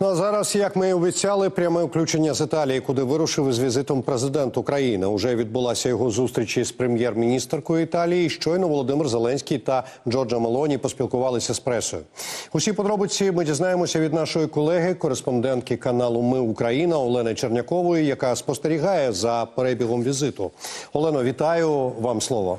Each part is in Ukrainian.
Ну а зараз, як ми і обіцяли, пряме включення з Італії, куди вирушив із візитом президент України. Уже відбулася його зустріч із прем'єр-міністркою Італії. Щойно Володимир Зеленський та Джорджа Мелоні поспілкувалися з пресою. Усі подробиці ми дізнаємося від нашої колеги, кореспондентки каналу Ми Україна Олени Чернякової, яка спостерігає за перебігом візиту. Олено, вітаю вам слово.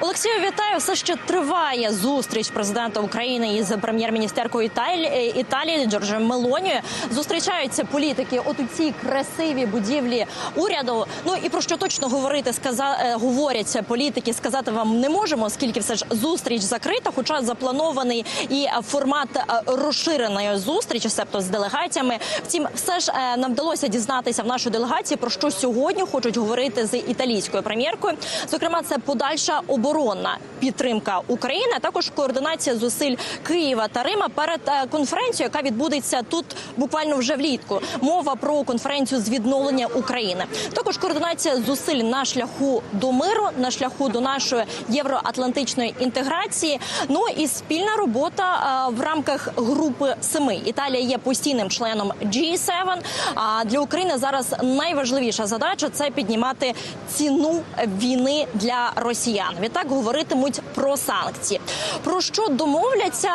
Олексію, вітаю. Все ще триває зустріч президента України із прем'єр-міністеркою Італії, Італії Джорджем Мелонією. Зустрічаються політики от у цій красивій будівлі уряду. Ну і про що точно говорити сказа, е, говорять політики, сказати вам не можемо, оскільки все ж зустріч закрита, хоча запланований і формат е, розширеної зустрічі, себто з делегаціями. Втім, все ж е, нам вдалося дізнатися в нашій делегації про що сьогодні хочуть говорити з італійською прем'єркою. Зокрема, це подальша оборонна підтримка України, а також координація зусиль Києва та Рима перед е, конференцією, яка відбудеться тут буквально вже влітку. Мова про конференцію з відновлення України. Також координація зусиль на шляху до миру, на шляху до нашої євроатлантичної інтеграції. Ну і спільна робота е, в рамках групи семи. Італія є постійним членом G7, А для України зараз найважливіша задача це піднімати ціну війни для росіян. Відтак говоритимуть про санкції. Про що домовляться,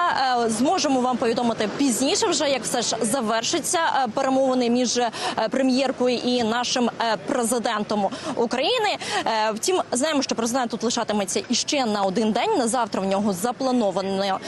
е, зможемо вам повідомити пізніше, вже як все ж завершиться е, перемовини між е, прем'єркою і нашим президентом України. Втім, знаємо, що президент тут лишатиметься іще на один день. На завтра в нього заплановано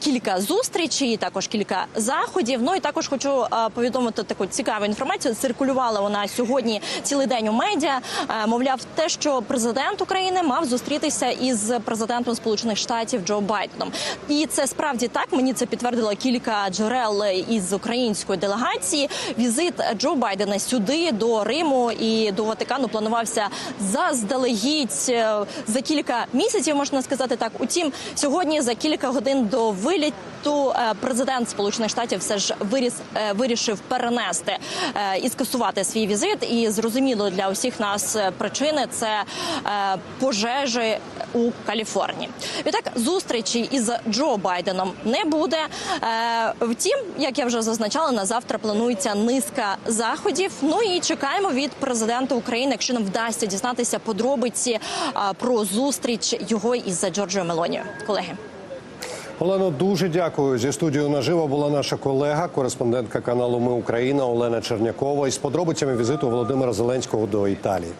кілька зустрічей, також кілька заходів. Ну і також хочу повідомити таку цікаву інформацію. Циркулювала вона сьогодні цілий день у медіа. Мовляв, те, що президент України мав зустрітися із президентом Сполучених Штатів Джо Байденом, і це справді так. Мені це підтвердило кілька джерел із української делегації. Візит Джо Байдена сюди до Риму і до Ватикану планувався заздалегідь е, за кілька місяців, можна сказати так. Утім, сьогодні за кілька годин до виліту е, президент Сполучених Штатів все ж виріс е, вирішив перенести і скасувати свій візит. І зрозуміло для усіх нас причини це пожежі у Каліфорнії. Відтак зустрічі із Джо Байденом не буде. Е, Втім, як я вже зазначала, на завтра планується низка заходів. Ну і чекаємо від президента України, якщо нам вдасться дізнатися подробиці е, про зустріч його із Джорджою Мелонією. Колеги. Олено, дуже дякую. Зі студією наживо була наша колега, кореспондентка каналу Ми Україна Олена Чернякова із подробицями візиту Володимира Зеленського до Італії.